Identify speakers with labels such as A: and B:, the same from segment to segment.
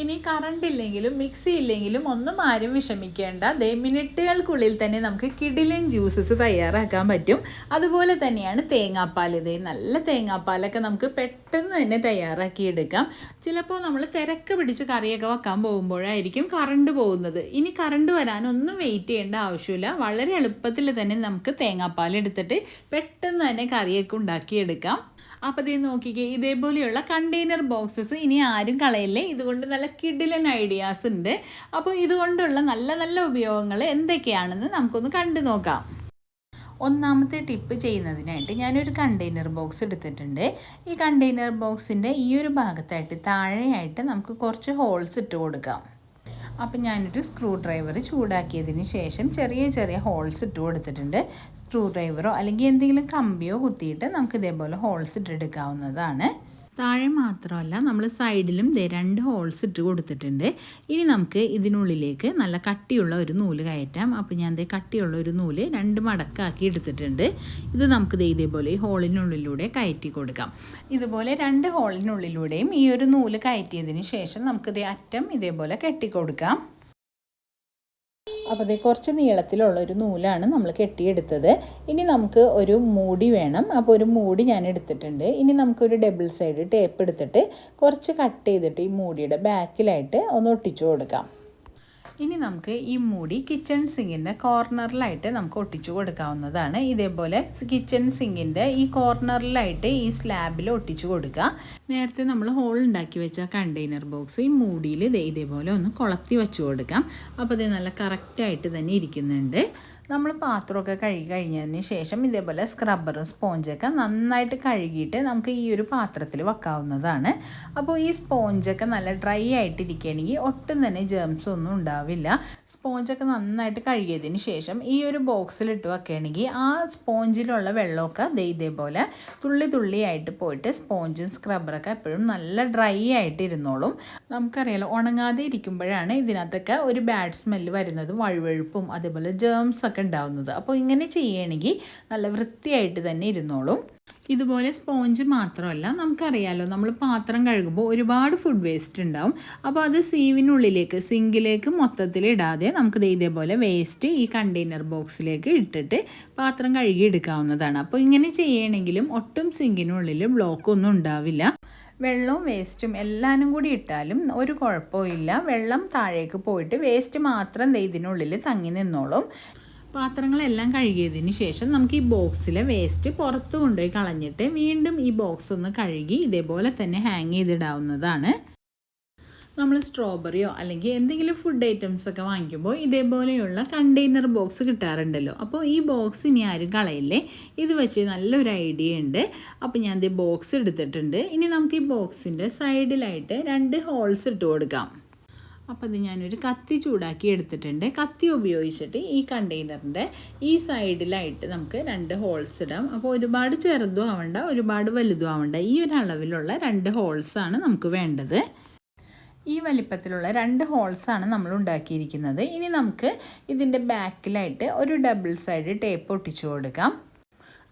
A: ഇനി കറണ്ട് ഇല്ലെങ്കിലും മിക്സി ഇല്ലെങ്കിലും ഒന്നും ആരും വിഷമിക്കേണ്ട. ദേ മിനിറ്റുകൾക്കുള്ളിൽ തന്നെ നമുക്ക് കിടിലൻ ജ്യൂസസ് തയ്യാറാക്കാൻ പറ്റും. അതുപോലെ തന്നെയാണ് തേങ്ങാപ്പാൽ. ഇതേ നല്ല തേങ്ങാപ്പാലൊക്കെ നമുക്ക് പെട്ടെന്ന് തന്നെ തയ്യാറാക്കി എടുക്കാം ചിലപ്പോൾ നമ്മൾ തിരക്ക് പിടിച്ച് കറിയൊക്കെ വെക്കാൻ പോകുമ്പോഴായിരിക്കും കറണ്ട് പോകുന്നത്. ഇനി കറണ്ട് വരാനൊന്നും വെയിറ്റ് ചെയ്യേണ്ട ആവശ്യമില്ല. വളരെ എളുപ്പത്തിൽ തന്നെ നമുക്ക് തേങ്ങാപ്പാൽ എടുത്തിട്ട് പെട്ടെന്ന് തന്നെ കറിയൊക്കെ ഉണ്ടാക്കിയെടുക്കാം. അപ്പോൾ ഇത് നോക്കിക്കേ ഇതേപോലെയുള്ള കണ്ടെയ്നർ ബോക്സസ് ഇനി ആരും കളയല്ലേ? ഇതുകൊണ്ട് നല്ല കിഡിലൻ ഐഡിയാസ് ഉണ്ട്. അപ്പോൾ ഇതുകൊണ്ടുള്ള നല്ല നല്ല ഉപയോഗങ്ങൾ എന്തൊക്കെയാണെന്ന് നമുക്കൊന്ന് കണ്ടു നോക്കാം. ഒന്നാമത്തെ ടിപ്പ് ചെയ്യുന്നതിനായിട്ട് ഞാനൊരു കണ്ടെയ്നർ ബോക്സ് എടുത്തിട്ടുണ്ട്. ഈ കണ്ടെയ്നർ ബോക്സിന്റെ ഈ ഒരു ഭാഗത്തായിട്ട് താഴെയായിട്ട് നമുക്ക് കുറച്ച് ഹോൾസ് ഇട്ട് കൊടുക്കാം. അപ്പം ഞാനൊരു സ്ക്രൂ ഡ്രൈവർ ചൂടാക്കിയതിന് ശേഷം ചെറിയ ചെറിയ ഹോൾസ് ഇട്ട് കൊടുത്തിട്ടുണ്ട്. സ്ക്രൂ ഡ്രൈവറോ അല്ലെങ്കിൽ എന്തെങ്കിലും കമ്പിയോ കുത്തിയിട്ട് നമുക്ക് ഇതേപോലെ ഹോൾസ് ഇട്ടെടുക്കാവുന്നതാണ് താഴെ മാത്രമല്ല നമ്മൾ സൈഡിലും ദേ രണ്ട് ഹോൾസ് ഇട്ട് കൊടുത്തിട്ടുണ്ട്. ഇനി നമുക്ക് ഇതിനുള്ളിലേക്ക് നല്ല കട്ടിയുള്ള ഒരു നൂൽ കയറ്റാം. അപ്പോൾ ഞാൻ ദേ കട്ടിയുള്ള ഒരു നൂൽ രണ്ട് മടക്കാക്കി എടുത്തിട്ടുണ്ട്. ഇത് നമുക്ക് ദേ ഇതേപോലെ ഈ ഹോളിനുള്ളിലൂടെ കയറ്റി കൊടുക്കാം. ഇതുപോലെ രണ്ട് ഹോളിനുള്ളിലൂടെയും ഈ ഒരു നൂൽ കയറ്റിയതിന് ശേഷം നമുക്ക് ദേ അറ്റം ഇതേപോലെ കെട്ടിക്കൊടുക്കാം. അപ്പോൾ ഇത് കുറച്ച് നീളത്തിലുള്ള ഒരു നൂലാണ് നമ്മൾ കെട്ടിയെടുത്തത്. ഇനി നമുക്ക് ഒരു മൂടി വേണം. അപ്പോൾ ഒരു മൂടി ഞാൻ എടുത്തിട്ടുണ്ട്. ഇനി നമുക്കൊരു ഡബിൾ സൈഡ് ടേപ്പ് എടുത്തിട്ട് കുറച്ച് കട്ട് ചെയ്തിട്ട് ഈ മൂടിയുടെ ബാക്കിലായിട്ട് ഒന്ന് ഒട്ടിച്ചു കൊടുക്കാം. ഇനി നമുക്ക് ഈ മൂടി കിച്ചൺ സിങ്കിന്റെ കോർണറിലായിട്ട് നമുക്ക് ഒട്ടിച്ചു കൊടുക്കാവുന്നതാണ്. ഇതേപോലെ കിച്ചൺ സിങ്കിന്റെ ഈ കോർണറിലായിട്ട് ഈ സ്ലാബിൽ ഒട്ടിച്ചു കൊടുക്കുക. നേരത്തെ നമ്മൾ ഹോൾ ഉണ്ടാക്കി വെച്ച കണ്ടെയ്നർ ബോക്സ് ഈ മൂടിയിൽ ഇതേ ഇതേപോലെ ഒന്ന് കൊളത്തി വെച്ച് കൊടുക്കാം. അപ്പോൾ ഇത് നല്ല കറക്റ്റായിട്ട് തന്നെ ഇരിക്കുന്നുണ്ട്. നമ്മൾ പാത്രമൊക്കെ കഴുകി കഴിഞ്ഞതിന് ശേഷം ഇതേപോലെ സ്ക്രബ്ബറും സ്പോഞ്ചൊക്കെ നന്നായിട്ട് കഴുകിയിട്ട് നമുക്ക് ഈ ഒരു പാത്രത്തിൽ വെക്കാവുന്നതാണ്. അപ്പോൾ ഈ സ്പോഞ്ചൊക്കെ നല്ല ഡ്രൈ ആയിട്ടിരിക്കുകയാണെങ്കിൽ ഒട്ടും തന്നെ ജേംസ് ഒന്നും ഉണ്ടാവില്ല. സ്പോഞ്ചൊക്കെ നന്നായിട്ട് കഴുകിയതിന് ശേഷം ഈ ഒരു ബോക്സിലിട്ട് വെക്കുകയാണെങ്കിൽ ആ സ്പോഞ്ചിലുള്ള വെള്ളമൊക്കെ ഇതേപോലെ തുള്ളി തുള്ളിയായിട്ട് പോയിട്ട് സ്പോഞ്ചും സ്ക്രബ്ബറൊക്കെ എപ്പോഴും നല്ല ഡ്രൈ ആയിട്ട് ഇരുന്നോളും നമുക്കറിയാലോ ഉണങ്ങാതെ ഇരിക്കുമ്പോഴാണ് ഇതിനകത്തൊക്കെ ഒരു ബാഡ് സ്മെല്ല് വരുന്നത്. വഴുവഴുപ്പും അതേപോലെ ജേംസ് ഒക്കെ ഉണ്ടാവുന്നത്. അപ്പോൾ ഇങ്ങനെ ചെയ്യണമെങ്കിൽ നല്ല വൃത്തിയായിട്ട് തന്നെ ഇരുന്നോളും. ഇതുപോലെ സ്പോഞ്ച് മാത്രമല്ല നമുക്കറിയാലോ നമ്മൾ പാത്രം കഴുകുമ്പോൾ ഒരുപാട് ഫുഡ് വേസ്റ്റ് ഉണ്ടാവും. അപ്പോൾ അത് സീവിനുള്ളിലേക്ക് സിങ്കിലേക്ക് മൊത്തത്തിൽ ഇടാതെ നമുക്ക് ഇതേപോലെ വേസ്റ്റ് ഈ കണ്ടെയ്നർ ബോക്സിലേക്ക് ഇട്ടിട്ട് പാത്രം കഴുകി എടുക്കാവുന്നതാണ്. അപ്പോൾ ഇങ്ങനെ ചെയ്യണമെങ്കിലും ഒട്ടും സിങ്കിനുള്ളിൽ ബ്ലോക്ക് ഒന്നും ഉണ്ടാവില്ല. വെള്ളവും വേസ്റ്റും എല്ലാനും കൂടി ഇട്ടാലും ഒരു കുഴപ്പമില്ല വെള്ളം താഴേക്ക് പോയിട്ട് വേസ്റ്റ് മാത്രം ഇതിനുള്ളിൽ തങ്ങി നിന്നോളും. പാത്രങ്ങളെല്ലാം കഴുകിയതിന് ശേഷം നമുക്ക് ഈ ബോക്സിലെ വേസ്റ്റ് പുറത്ത് കൊണ്ടുപോയി കളഞ്ഞിട്ട് വീണ്ടും ഈ ബോക്സ് ഒന്ന് കഴുകി ഇതേപോലെ തന്നെ ഹാങ് ചെയ്തിടാവുന്നതാണ്. നമ്മൾ സ്ട്രോബെറിയോ അല്ലെങ്കിൽ എന്തെങ്കിലും ഫുഡ് ഐറ്റംസ് ഒക്കെ വാങ്ങിക്കുമ്പോൾ ഇതേപോലെയുള്ള കണ്ടെയ്നർ ബോക്സ് കിട്ടാറുണ്ടല്ലോ. അപ്പോൾ ഈ ബോക്സ് ഇനി ആരും കളയില്ലേ? ഇത് വെച്ച് നല്ലൊരു ഐഡിയ ഉണ്ട്. അപ്പോൾ ഞാൻ ഇത് ബോക്സ് എടുത്തിട്ടുണ്ട്. ഇനി നമുക്ക് ഈ ബോക്സിന്റെ സൈഡിലായിട്ട് രണ്ട് ഹോൾസ് ഇട്ട് കൊടുക്കാം. അപ്പോൾ ഇത് ഞാനൊരു കത്തി ചൂടാക്കി എടുത്തിട്ടുണ്ട്. കത്തി ഉപയോഗിച്ചിട്ട് ഈ കണ്ടെയ്നറിന്റെ ഈ സൈഡിലായിട്ട് നമുക്ക് രണ്ട് ഹോൾസ് ഇടാം. അപ്പോൾ ഒരുപാട് ചെറുതും ആവണ്ട ഒരുപാട് വലുതും ആവണ്ട. ഈ ഒരു അളവിലുള്ള രണ്ട് ഹോൾസാണ് നമുക്ക് വേണ്ടത്. ഈ വലിപ്പത്തിലുള്ള രണ്ട് ഹോൾസാണ് നമ്മൾ ഉണ്ടാക്കിയിരിക്കുന്നത്. ഇനി നമുക്ക് ഇതിന്റെ ബാക്കിലായിട്ട് ഒരു ഡബിൾ സൈഡ് ടേപ്പ് ഒട്ടിച്ചു കൊടുക്കാം.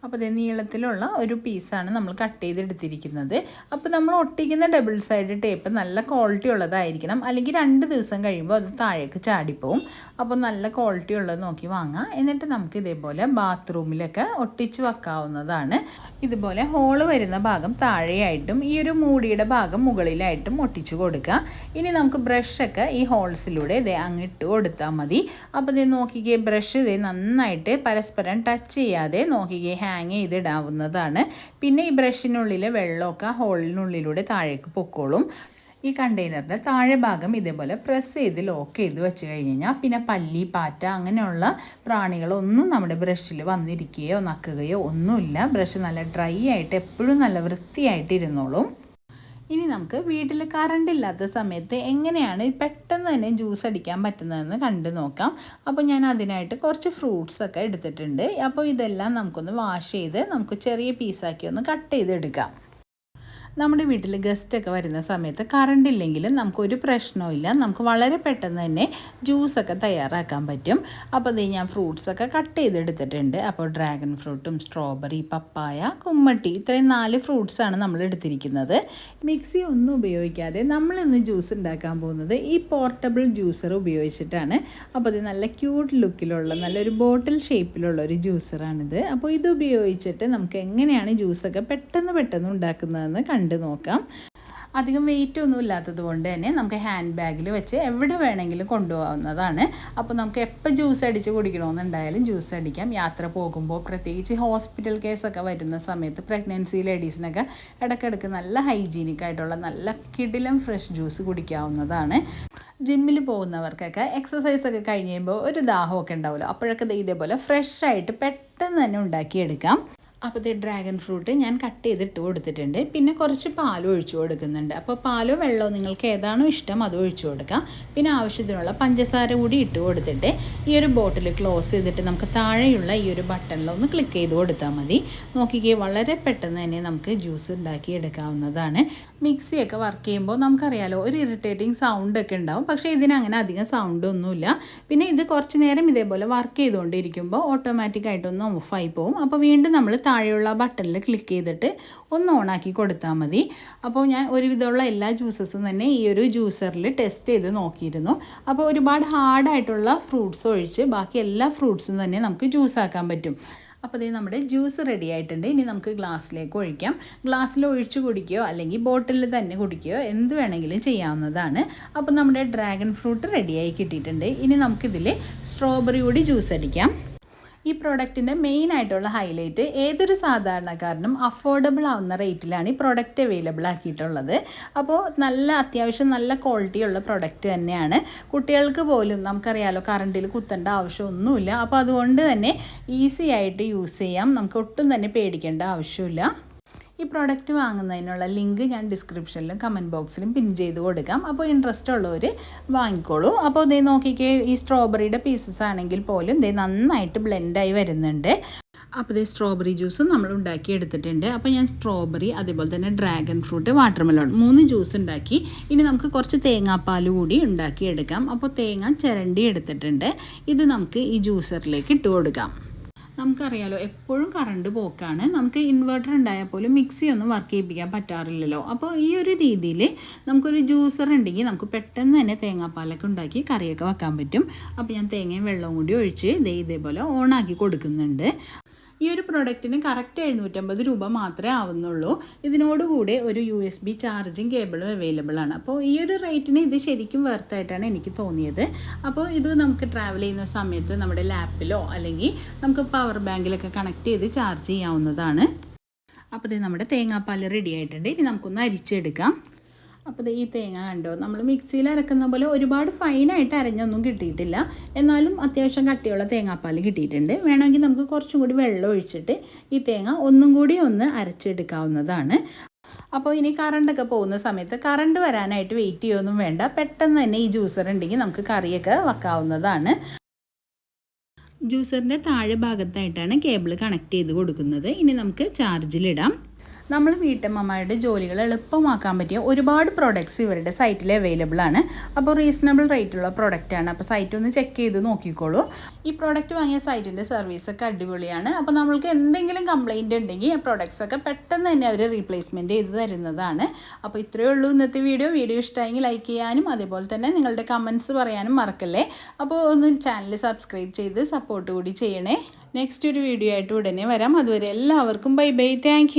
A: അപ്പോൾ ഇത് നീളത്തിലുള്ള ഒരു പീസാണ് നമ്മൾ കട്ട് ചെയ്തെടുത്തിരിക്കുന്നത്. അപ്പോൾ നമ്മൾ ഒട്ടിക്കുന്ന ഡബിൾ സൈഡ് ടേപ്പ് നല്ല ക്വാളിറ്റി ഉള്ളതായിരിക്കണം. അല്ലെങ്കിൽ രണ്ട് ദിവസം കഴിയുമ്പോൾ അത് താഴേക്ക് ചാടിപ്പോവും. അപ്പോൾ നല്ല ക്വാളിറ്റി ഉള്ളത് നോക്കി വാങ്ങാം. എന്നിട്ട് നമുക്ക് ഇതേപോലെ ബാത്റൂമിലൊക്കെ ഒട്ടിച്ച് വെക്കാവുന്നതാണ്. ഇതുപോലെ ഹോൾ വരുന്ന ഭാഗം താഴെയായിട്ടും ഈ ഒരു മൂടിയുടെ ഭാഗം മുകളിലായിട്ടും ഒട്ടിച്ചു കൊടുക്കുക ഇനി നമുക്ക് ബ്രഷൊക്കെ ഈ ഹോൾസിലൂടെ ഇതേ അങ്ങിട്ട് കൊടുത്താൽ മതി. അപ്പോൾ ഇത് നോക്കിക്കേ ബ്രഷ് ഇതേ നന്നായിട്ട് പരസ്പരം ടച്ച് ചെയ്യാതെ നോക്കിക്കേ ഹാങ് ചെയ്തിടാവുന്നതാണ്. പിന്നെ ഈ ബ്രഷിനുള്ളിലെ വെള്ളമൊക്കെ ഹോളിനുള്ളിലൂടെ താഴേക്ക് പൊക്കോളും. ഈ കണ്ടെയ്നറിന്റെ താഴെ ഭാഗം ഇതേപോലെ പ്രസ് ചെയ്ത് ലോക്ക് ചെയ്ത് വെച്ച് കഴിഞ്ഞ് കഴിഞ്ഞാൽ പിന്നെ പല്ലി പാറ്റ അങ്ങനെയുള്ള പ്രാണികളൊന്നും നമ്മുടെ ബ്രഷിൽ വന്നിരിക്കുകയോ നക്കുകയോ ഒന്നുമില്ല. ബ്രഷ് നല്ല ഡ്രൈ ആയിട്ട് എപ്പോഴും നല്ല വൃത്തിയായിട്ട് ഇരുന്നോളും. ഇനി നമുക്ക് വീട്ടിൽ കറണ്ട് ഇല്ലാത്ത സമയത്ത് എങ്ങനെയാണ് പെട്ടെന്ന് തന്നെ ജ്യൂസ് അടിക്കാൻ പറ്റുന്നതെന്ന് കണ്ടു നോക്കാം. അപ്പോൾ ഞാൻ അതിനായിട്ട് കുറച്ച് ഫ്രൂട്ട്സ് ഒക്കെ എടുത്തിട്ടുണ്ട്. അപ്പോൾ ഇതെല്ലാം നമുക്കൊന്ന് വാഷ് ചെയ്ത് നമുക്ക് ചെറിയ പീസാക്കി ഒന്ന് കട്ട് ചെയ്തെടുക്കാം. നമ്മുടെ വീട്ടിൽ ഗസ്റ്റൊക്കെ വരുന്ന സമയത്ത് കറണ്ട് ഇല്ലെങ്കിലും നമുക്കൊരു പ്രശ്നവും നമുക്ക് വളരെ പെട്ടെന്ന് തന്നെ ജ്യൂസൊക്കെ തയ്യാറാക്കാൻ പറ്റും. അപ്പോൾ ഇത് ഞാൻ ഫ്രൂട്ട്സൊക്കെ കട്ട് ചെയ്തെടുത്തിട്ടുണ്ട്. അപ്പോൾ ഡ്രാഗൺ ഫ്രൂട്ടും സ്ട്രോബെറി പപ്പായ കുമ്മട്ടി ഇത്രയും നാല് ഫ്രൂട്ട്സാണ് നമ്മൾ എടുത്തിരിക്കുന്നത്. മിക്സി ഒന്നും ഉപയോഗിക്കാതെ നമ്മൾ ഇന്ന് ജ്യൂസ് ഉണ്ടാക്കാൻ പോകുന്നത് ഈ പോർട്ടബിൾ ജ്യൂസർ ഉപയോഗിച്ചിട്ടാണ്. അപ്പോൾ ഇത് നല്ല ക്യൂട്ട് ലുക്കിലുള്ള നല്ലൊരു ബോട്ടിൽ ഷേപ്പിലുള്ള ഒരു ജ്യൂസറാണിത് അപ്പോൾ ഇത് ഉപയോഗിച്ചിട്ട് നമുക്ക് എങ്ങനെയാണ് ജ്യൂസൊക്കെ പെട്ടെന്ന് പെട്ടെന്ന് ഉണ്ടാക്കുന്നതെന്ന് കണ്ടു നോക്കാം. അധികം വെയിറ്റ് ഒന്നും ഇല്ലാത്തത് കൊണ്ട് തന്നെ നമുക്ക് ഹാൻഡ് ബാഗിൽ വെച്ച് എവിടെ വേണമെങ്കിലും കൊണ്ടുപോകാവുന്നതാണ്. അപ്പോൾ നമുക്ക് എപ്പോൾ ജ്യൂസ് അടിച്ച് കുടിക്കണമെന്നുണ്ടായാലും ജ്യൂസ് അടിക്കാം. യാത്ര പോകുമ്പോൾ പ്രത്യേകിച്ച് ഹോസ്പിറ്റൽ കേസൊക്കെ വരുന്ന സമയത്ത് പ്രഗ്നൻസി ലേഡീസിനൊക്കെ ഇടയ്ക്കിടയ്ക്ക് നല്ല ഹൈജീനിക് ആയിട്ടുള്ള നല്ല കിടിലം ഫ്രഷ് ജ്യൂസ് കുടിക്കാവുന്നതാണ്. ജിമ്മിൽ പോകുന്നവർക്കൊക്കെ എക്സസൈസ് ഒക്കെ കഴിഞ്ഞ് കഴിയുമ്പോൾ ഒരു ദാഹമൊക്കെ ഉണ്ടാവുമല്ലോ. അപ്പോഴൊക്കെ ഇതേപോലെ ഫ്രഷ് ആയിട്ട് പെട്ടെന്ന് തന്നെ ഉണ്ടാക്കിയെടുക്കാം. അപ്പോൾ ഇത് ഡ്രാഗൺ ഫ്രൂട്ട് ഞാൻ കട്ട് ചെയ്തിട്ട് കൊടുത്തിട്ടുണ്ട്. പിന്നെ കുറച്ച് പാലും ഒഴിച്ചു കൊടുക്കുന്നുണ്ട്. അപ്പോൾ പാലോ വെള്ളമോ നിങ്ങൾക്ക് ഏതാണോ ഇഷ്ടം അത് ഒഴിച്ചു കൊടുക്കാം. പിന്നെ ആവശ്യത്തിനുള്ള പഞ്ചസാര കൂടി ഇട്ട് കൊടുത്തിട്ട് ഈ ഒരു ബോട്ടിൽ ക്ലോസ് ചെയ്തിട്ട് നമുക്ക് താഴെയുള്ള ഈ ഒരു ബട്ടണിൽ ഒന്ന് ക്ലിക്ക് ചെയ്ത് കൊടുത്താൽ മതി. നോക്കിക്കേ വളരെ പെട്ടെന്ന് തന്നെ നമുക്ക് ജ്യൂസ് ഉണ്ടാക്കി എടുക്കാവുന്നതാണ് മിക്സിയൊക്കെ വർക്ക് ചെയ്യുമ്പോൾ നമുക്കറിയാലോ ഒരു ഇറിറ്റേറ്റിംഗ് സൗണ്ട് ഒക്കെ ഉണ്ടാവും. പക്ഷേ ഇതിനങ്ങനെ അധികം സൗണ്ട് ഒന്നുമില്ല. പിന്നെ ഇത് കുറച്ച് നേരം ഇതേപോലെ വർക്ക് ചെയ്തുകൊണ്ടിരിക്കുമ്പോൾ ഓട്ടോമാറ്റിക്കായിട്ടൊന്ന് ഓഫായി പോകും അപ്പോൾ വീണ്ടും നമ്മൾ താഴെയുള്ള ബട്ടണിൽ ക്ലിക്ക് ചെയ്തിട്ട് ഒന്ന് ഓണാക്കി കൊടുത്താൽ മതി. അപ്പോൾ ഞാൻ ഒരുവിധമുള്ള എല്ലാ ജ്യൂസസും തന്നെ ഈ ഒരു ജ്യൂസറിൽ ടെസ്റ്റ് ചെയ്ത് നോക്കിയിരുന്നു. അപ്പോൾ ഒരുപാട് ഹാർഡായിട്ടുള്ള ഫ്രൂട്ട്സ് ഒഴിച്ച് ബാക്കി എല്ലാ ഫ്രൂട്ട്സും തന്നെ നമുക്ക് ജ്യൂസ് ആക്കാൻ പറ്റും. അപ്പോൾ ഇത് നമ്മുടെ ജ്യൂസ് റെഡി ആയിട്ടുണ്ട്. ഇനി നമുക്ക് ഗ്ലാസ്സിലേക്ക് ഒഴിക്കാം. ഗ്ലാസ്സിൽ ഒഴിച്ച് കുടിക്കുകയോ അല്ലെങ്കിൽ ബോട്ടിലിൽ തന്നെ കുടിക്കുകയോ എന്ത് വേണമെങ്കിലും ചെയ്യാവുന്നതാണ്. അപ്പോൾ നമ്മുടെ ഡ്രാഗൺ ഫ്രൂട്ട് റെഡിയായി കിട്ടിയിട്ടുണ്ട്. ഇനി നമുക്കിതിൽ സ്ട്രോബെറി കൂടി ജ്യൂസ് അടിക്കാം. ഈ പ്രോഡക്റ്റിന്റെ മെയിൻ ആയിട്ടുള്ള ഹൈലൈറ്റ് ഏതൊരു സാധാരണക്കാരനും അഫോർഡബിൾ ആവുന്ന റേറ്റിലാണ് ഈ പ്രോഡക്റ്റ് അവൈലബിൾ ആക്കിയിട്ടുള്ളത്. അപ്പോൾ നല്ല അത്യാവശ്യം നല്ല ക്വാളിറ്റിയുള്ള പ്രോഡക്റ്റ് തന്നെയാണ്. കുട്ടികൾക്ക് പോലും നമുക്കറിയാലോ കറണ്ടിൽ കുത്തേണ്ട ആവശ്യമൊന്നുമില്ല. അപ്പോൾ അതുകൊണ്ട് തന്നെ ഈസി ആയിട്ട് യൂസ് ചെയ്യാം. നമുക്ക് ഒട്ടും തന്നെ പേടിക്കേണ്ട ആവശ്യമില്ല. ഈ പ്രോഡക്റ്റ് വാങ്ങുന്നതിനുള്ള ലിങ്ക് ഞാൻ ഡിസ്ക്രിപ്ഷനിലും കമന്റ് ബോക്സിലും പിൻ ചെയ്ത് കൊടുക്കാം. അപ്പോൾ ഇൻട്രസ്റ്റ് ഉള്ളവർ വാങ്ങിക്കോളൂ. അപ്പോൾ ഇതേ നോക്കിക്കേ ഈ സ്ട്രോബെറിയുടെ പീസസ് ആണെങ്കിൽ പോലും ഇതേ നന്നായിട്ട് ബ്ലെൻഡായി വരുന്നുണ്ട്. അപ്പോൾ ഇതേ സ്ട്രോബെറി ജ്യൂസും നമ്മൾ ഉണ്ടാക്കി എടുത്തിട്ടുണ്ട്. അപ്പോൾ ഞാൻ സ്ട്രോബെറി അതേപോലെ തന്നെ ഡ്രാഗൺ ഫ്രൂട്ട് വാട്ടർമെലോൺ മൂന്ന് ജ്യൂസ് ഉണ്ടാക്കി. ഇനി നമുക്ക് കുറച്ച് തേങ്ങാപ്പാൽ കൂടി ഉണ്ടാക്കി എടുക്കാം. അപ്പോൾ തേങ്ങ ചിരണ്ടി എടുത്തിട്ടുണ്ട്. ഇത് നമുക്ക് ഈ ജ്യൂസറിലേക്ക് ഇട്ട് കൊടുക്കാം. നമുക്കറിയാലോ എപ്പോഴും കറണ്ട് പോക്കാണ്. നമുക്ക് ഇൻവെർട്ടർ ഉണ്ടായാൽ പോലും മിക്സി ഒന്നും വർക്ക് ചെയ്യിപ്പിക്കാൻ പറ്റാറില്ലല്ലോ. അപ്പോൾ ഈ ഒരു രീതിയിൽ നമുക്കൊരു ജ്യൂസർ ഉണ്ടെങ്കിൽ നമുക്ക് പെട്ടെന്ന് തന്നെ തേങ്ങാപ്പാലൊക്കെ ഉണ്ടാക്കി കറിയൊക്കെ വെക്കാൻ പറ്റും. അപ്പോൾ ഞാൻ തേങ്ങയും വെള്ളവും കൂടി ഒഴിച്ച് ഇതേ ഇതേപോലെ ഓണാക്കി കൊടുക്കുന്നുണ്ട്. ഈ ഒരു പ്രൊഡക്റ്റിന് കറക്റ്റ് എഴുന്നൂറ്റമ്പത് രൂപ മാത്രമേ ആവുന്നുള്ളൂ. ഇതിനോടുകൂടെ ഒരു യു എസ് ബി ചാർജിങ് കേബിളും അവൈലബിൾ ആണ്. അപ്പോൾ ഈ ഒരു റേറ്റിന് ഇത് ശരിക്കും വെർത്തായിട്ടാണ് എനിക്ക് തോന്നിയത്. അപ്പോൾ ഇത് നമുക്ക് ട്രാവൽ ചെയ്യുന്ന സമയത്ത് നമ്മുടെ ലാപ്പിലോ അല്ലെങ്കിൽ നമുക്ക് പവർ ബാങ്കിലൊക്കെ കണക്ട് ചെയ്ത് ചാർജ് ചെയ്യാവുന്നതാണ്. അപ്പോൾ ഇത് നമ്മുടെ തേങ്ങാപ്പാൽ റെഡി ആയിട്ടുണ്ട്. ഇനി നമുക്കൊന്ന് അരിച്ചെടുക്കാം. അപ്പോൾ ഈ തേങ്ങ കണ്ടോ? നമ്മൾ മിക്സിയിൽ അരക്കുന്ന പോലെ ഒരുപാട് ഫൈനായിട്ട് അരഞ്ഞൊന്നും കിട്ടിയിട്ടില്ല. എന്നാലും അത്യാവശ്യം കട്ടിയുള്ള തേങ്ങാപ്പാൽ കിട്ടിയിട്ടുണ്ട്. വേണമെങ്കിൽ നമുക്ക് കുറച്ചും കൂടി വെള്ളം ഒഴിച്ചിട്ട് ഈ തേങ്ങ ഒന്നും കൂടി ഒന്ന് അരച്ചെടുക്കാവുന്നതാണ്. അപ്പോൾ ഇനി കറണ്ടൊക്കെ പോകുന്ന സമയത്ത് കറണ്ട് വരാനായിട്ട് വെയിറ്റ് ചെയ്യുമൊന്നും വേണ്ട. പെട്ടെന്ന് തന്നെ ഈ ജ്യൂസർ ഉണ്ടെങ്കിൽ നമുക്ക് കറിയൊക്കെ വെക്കാവുന്നതാണ്. ജ്യൂസറിന്റെ താഴെ ഭാഗത്തായിട്ടാണ് കേബിൾ കണക്ട് ചെയ്ത് കൊടുക്കുന്നത്. ഇനി നമുക്ക് ചാർജിലിടാം നമ്മൾ വീട്ടമ്മമാരുടെ ജോലികൾ എളുപ്പമാക്കാൻ പറ്റിയ ഒരുപാട് പ്രോഡക്റ്റ്സ് ഇവരുടെ സൈറ്റിൽ അവൈലബിൾ ആണ്. അപ്പോൾ റീസണബിൾ റേറ്റുള്ള ആണ്. അപ്പോൾ സൈറ്റ് ഒന്ന് ചെക്ക് ചെയ്ത് നോക്കിക്കോളൂ. ഈ പ്രോഡക്റ്റ് വാങ്ങിയ സൈറ്റിന്റെ സർവീസൊക്കെ അടിപൊളിയാണ്. അപ്പോൾ നമ്മൾക്ക് എന്തെങ്കിലും കംപ്ലൈന്റ് ഉണ്ടെങ്കിൽ ആ പ്രോഡക്റ്റ്സ് ഒക്കെ പെട്ടെന്ന് തന്നെ അവർ റീപ്ലേസ്മെന്റ് ചെയ്ത് തരുന്നതാണ്. അപ്പോൾ ഇത്രയേ ഉള്ളൂ ഇന്നത്തെ വീഡിയോ വീഡിയോ ഇഷ്ടമായെങ്കിൽ ലൈക്ക് ചെയ്യാനും അതേപോലെ തന്നെ നിങ്ങളുടെ കമൻസ് പറയാനും മറക്കല്ലേ? അപ്പോൾ ഒന്ന് ചാനൽ സബ്സ്ക്രൈബ് ചെയ്ത് സപ്പോർട്ട് കൂടി ചെയ്യണേ. നെക്സ്റ്റ് ഒരു വീഡിയോ ആയിട്ട് ഉടനെ വരാം. അതുവരെ എല്ലാവർക്കും ബൈ ബൈ താങ്ക്